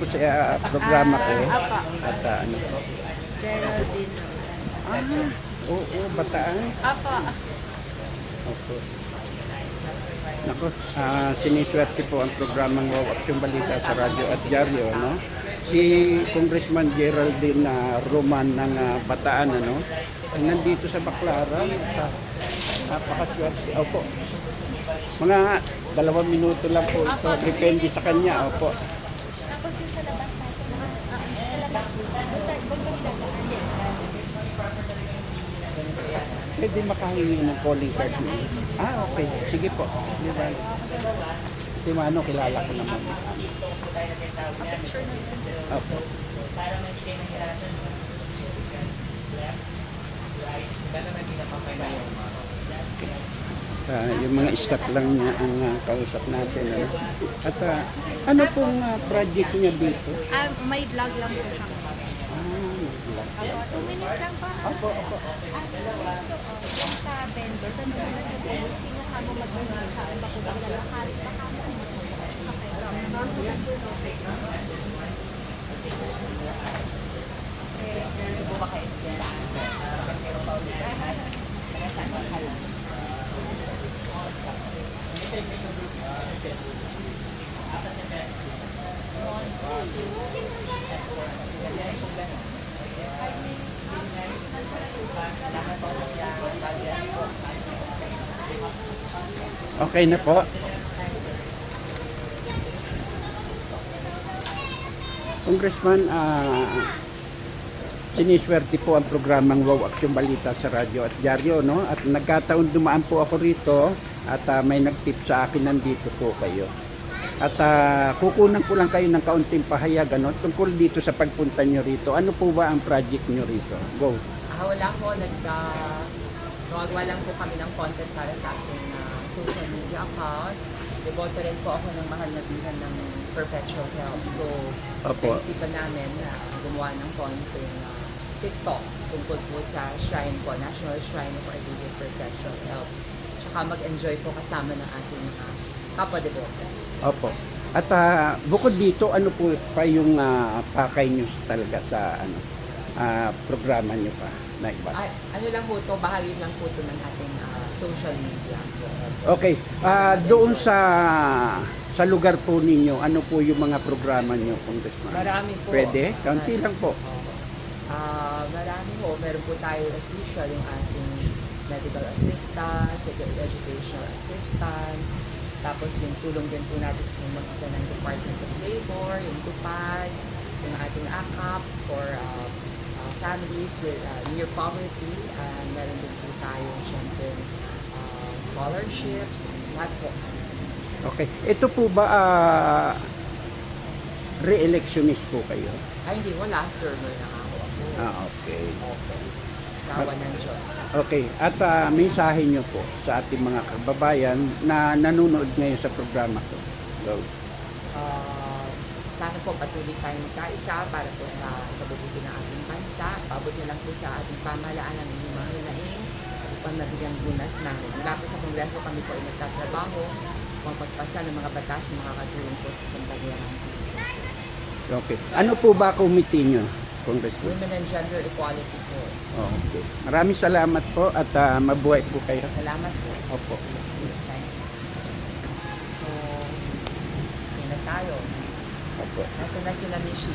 po sa ah, programa ko. Ah. At ah, ano po. Geraldine. Ah, oo, oo, bataan. Apa. Opo. Nako, ah, siniswerte po ang programang Wow Action Balita sa radyo at dyaryo, no? Si Congressman Geraldine na Roman ng ah, Bataan, ano? Nandito sa Baclaran. Napakaswerte. Opo. Mga dalawang minuto lang po ito. Depende sa kanya. Opo. Tapos yung sa labas natin, ah, ah, sa labas, doon tayo- doon kami dadaan. Yes. Pwede makahingi ng calling card niyo. Ah, okay. Sige po. Di ba? Si Mano, kilala ko naman. Opo. Ah, yung mga staff lang niya ang ah, kausap natin. Ano? At ah, ano pong ah, project niya dito? Ah, may vlog lang po siya. Ah, Two minutes lang pa. Opo, opo. Ah, ito, oh, yung sa vendor, tanong na sa vendor, sino ka mo mag-donate sa iba ko ba lalakad? Baka mo Okay na po. Congressman, ah siniswerte po ang programang Wow Action Balita sa radyo at dyaryo, no? At nagkataon dumaan po ako rito at ah, may nagtip sa akin nandito po kayo. At ah, kukunan ko lang kayo ng kaunting pahayag ano, tungkol dito sa pagpunta nyo rito. Ano po ba ang project nyo rito? Go. Ah, wala po, nag, uh, gumagawa lang po kami ng content para sa aking ah, social media account. Deboto rin po ako ng mahal na bihan ng Perpetual Health. So, Opo. naisipan namin na gumawa ng konting ah, TikTok tungkol po sa shrine po, National Shrine of Our Lady of Perpetual Health. Tsaka mag-enjoy po kasama ng ating mga kapwa-deboto. Opo. At ah, bukod dito, ano po pa yung ah, pakay nyo talaga sa ano ah, programa nyo pa na iba? Ah, ano lang po to, bahagi lang po to ng ating ah, social media. Okay. Ah, doon sa sa lugar po ninyo, ano po yung mga programa nyo, Congressman? Marami po. Pwede? Kaunti lang po. Ah, marami po. Meron po tayo as usual yung ating medical assistance, ed- educational assistance, tapos yung tulong din po natin sa mga ng Department of Labor, yung TUPAD, yung ating AKAP for uh, uh, families with uh, near poverty, and meron din po tayo syempre uh, scholarships, lahat po. Okay. Ito po ba ah, re-electionist po kayo? Ay hindi mo, last term na ako. Ah, okay. Kawan ng Diyos. Okay. At ah, mensahe nyo po sa ating mga kababayan na nanonood ngayon sa programa ko. Go. Uh, sana po patuloy tayong magkaisa para po sa kabubuti ng ating bansa. Paabot niyo lang po sa ating pamahalaan ng mga hinaing upang nabigyan bunas na mula po sa Kongreso kami po ay nagtatrabaho upang pagpasa ng mga batas na makakatulong po sa sambayanan. Okay. Ano po ba committee nyo, Congressman? Women and Gender Equality po. Okay. Maraming salamat po at ah, mabuhay po kayo. Salamat po. Opo. So, yun na tayo. Opo. Nasaan na sila Mishi?